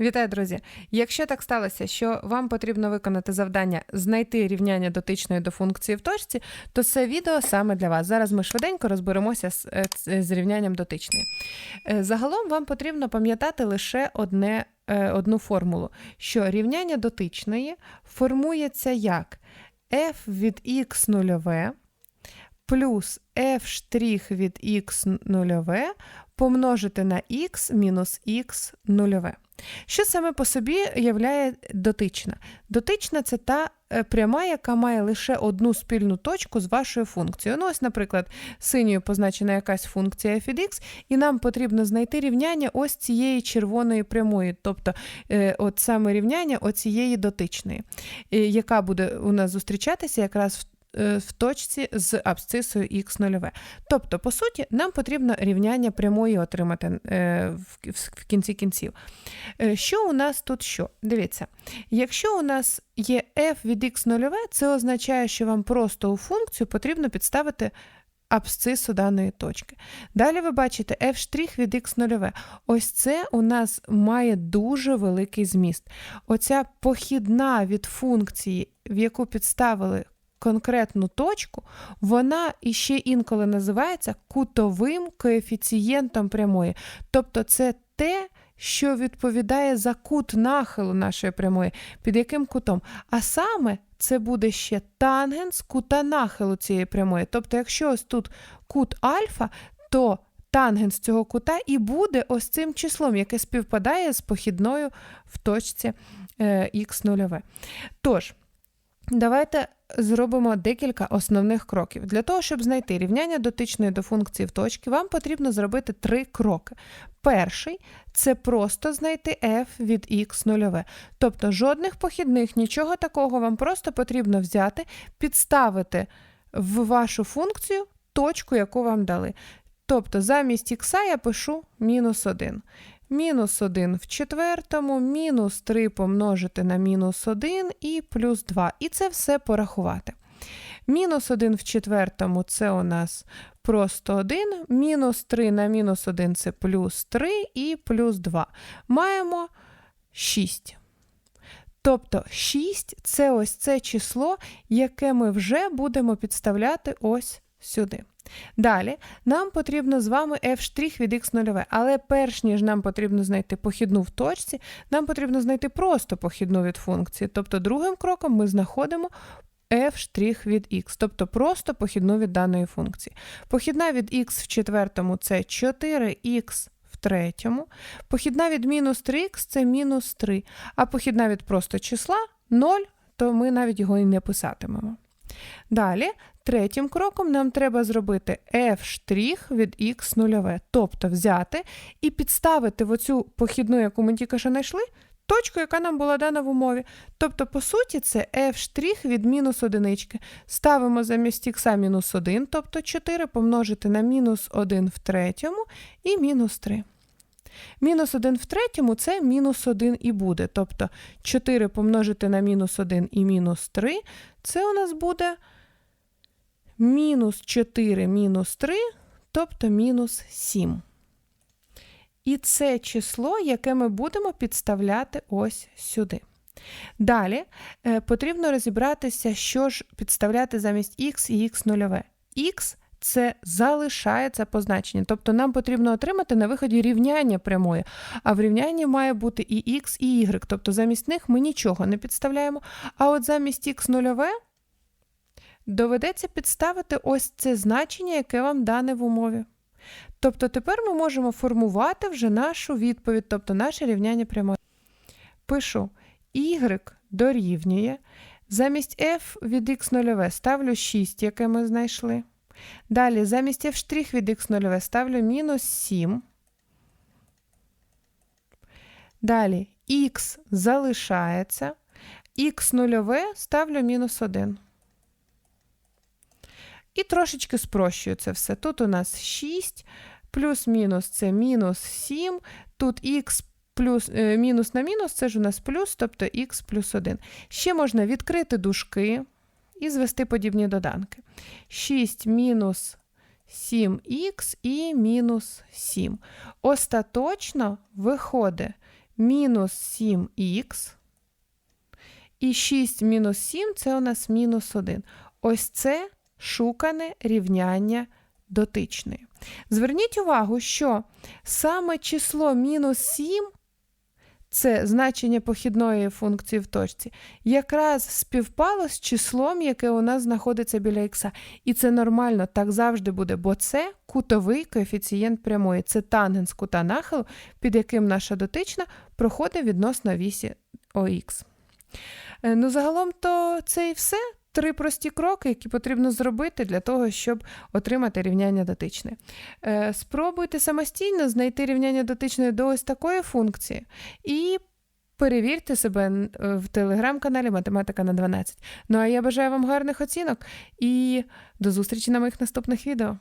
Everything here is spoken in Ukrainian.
Вітаю, друзі! Якщо так сталося, що вам потрібно виконати завдання знайти рівняння дотичної до функції в точці, то це відео саме для вас. Зараз ми швиденько розберемося з, е, з рівнянням дотичної. Е, Загалом вам потрібно пам'ятати лише одне, е, одну формулу, що рівняння дотичної формується як f від x нульове плюс f від x нульове помножити на x мінус x нульове. Що саме по собі являє дотична? Дотична це та е, пряма, яка має лише одну спільну точку з вашою функцією. Ну, ось, наприклад, синьою позначена якась функція f від x, і нам потрібно знайти рівняння ось цієї червоної прямої, тобто е, от саме рівняння оцієї дотичної, е, яка буде у нас зустрічатися якраз в в точці з абсцисою х0. Тобто, по суті, нам потрібно рівняння прямої отримати е, в, кінці кінців. Е, Що у нас тут що? Дивіться, якщо у нас є f від x0, це означає, що вам просто у функцію потрібно підставити абсцису даної точки. Далі ви бачите f' від x0. Ось це у нас має дуже великий зміст. Оця похідна від функції, в яку підставили конкретну точку, вона іще інколи називається кутовим коефіцієнтом прямої. Тобто це те, що відповідає за кут нахилу нашої прямої, під яким кутом. А саме це буде ще тангенс кута нахилу цієї прямої. Тобто, якщо ось тут кут альфа, то тангенс цього кута і буде ось цим числом, яке співпадає з похідною в точці е, х0. Тож, давайте зробимо декілька основних кроків. Для того, щоб знайти рівняння дотичної до функції в точці, вам потрібно зробити три кроки. Перший це просто знайти f від x0. Тобто жодних похідних, нічого такого, вам просто потрібно взяти, підставити в вашу функцію точку, яку вам дали. Тобто замість х я пишу мінус 1. Мінус 1 в четвертому, мінус 3 помножити на мінус 1 і плюс 2. І це все порахувати. Мінус 1 в четвертому це у нас просто 1, мінус 3 на мінус 1 це плюс 3 і плюс 2. Маємо 6. Тобто 6 це ось це число, яке ми вже будемо підставляти ось сюди. Далі нам потрібно з вами f' від x0, але перш ніж нам потрібно знайти похідну в точці, нам потрібно знайти просто похідну від функції. Тобто другим кроком ми знаходимо f' від x, тобто просто похідну від даної функції. Похідна від x в четвертому це 4х в третьому, похідна від мінус 3х це мінус 3, а похідна від просто числа 0, то ми навіть його і не писатимемо. Далі, третім кроком нам треба зробити f' від x нульове, тобто взяти і підставити в оцю похідну, яку ми тільки що знайшли, точку, яка нам була дана в умові. Тобто, по суті, це f' від мінус одинички. Ставимо замість х мінус 1, тобто 4 помножити на мінус 1 в третьому і мінус 3. Мінус 1 в третьому це мінус 1 і буде. Тобто 4 помножити на мінус 1 і мінус 3, це у нас буде мінус 4 мінус 3, тобто мінус 7. І це число, яке ми будемо підставляти ось сюди. Далі е, потрібно розібратися, що ж підставляти замість х і х нульове. Х це залишається позначення. Тобто нам потрібно отримати на виході рівняння прямої, а в рівнянні має бути і х, і y. Тобто замість них ми нічого не підставляємо. А от замість х нульове доведеться підставити ось це значення, яке вам дане в умові. Тобто тепер ми можемо формувати вже нашу відповідь, тобто наше рівняння прямої. Пишу y дорівнює. Замість f від x0 ставлю 6, яке ми знайшли. Далі, замість f' від x0 ставлю мінус 7. Далі х залишається. х нульове ставлю мінус 1. І трошечки спрощую це все. Тут у нас 6, плюс-мінус це мінус 7. Тут х плюс, е, мінус на мінус це ж у нас плюс, тобто х плюс 1. Ще можна відкрити дужки і звести подібні доданки. 6 мінус 7х і мінус 7. Остаточно виходить мінус 7х. І 6 мінус 7 це у нас мінус 1. Ось це шукане рівняння дотичної. Зверніть увагу, що саме число мінус 7 це значення похідної функції в точці, якраз співпало з числом, яке у нас знаходиться біля х. І це нормально, так завжди буде, бо це кутовий коефіцієнт прямої, це тангенс кута нахилу, під яким наша дотична проходить відносно вісі ОХ. Е, Ну, загалом, то це і все. Три прості кроки, які потрібно зробити для того, щоб отримати рівняння дотичне. Е, Спробуйте самостійно знайти рівняння дотичної до ось такої функції і перевірте себе в телеграм-каналі Математика на 12. Ну а я бажаю вам гарних оцінок і до зустрічі на моїх наступних відео.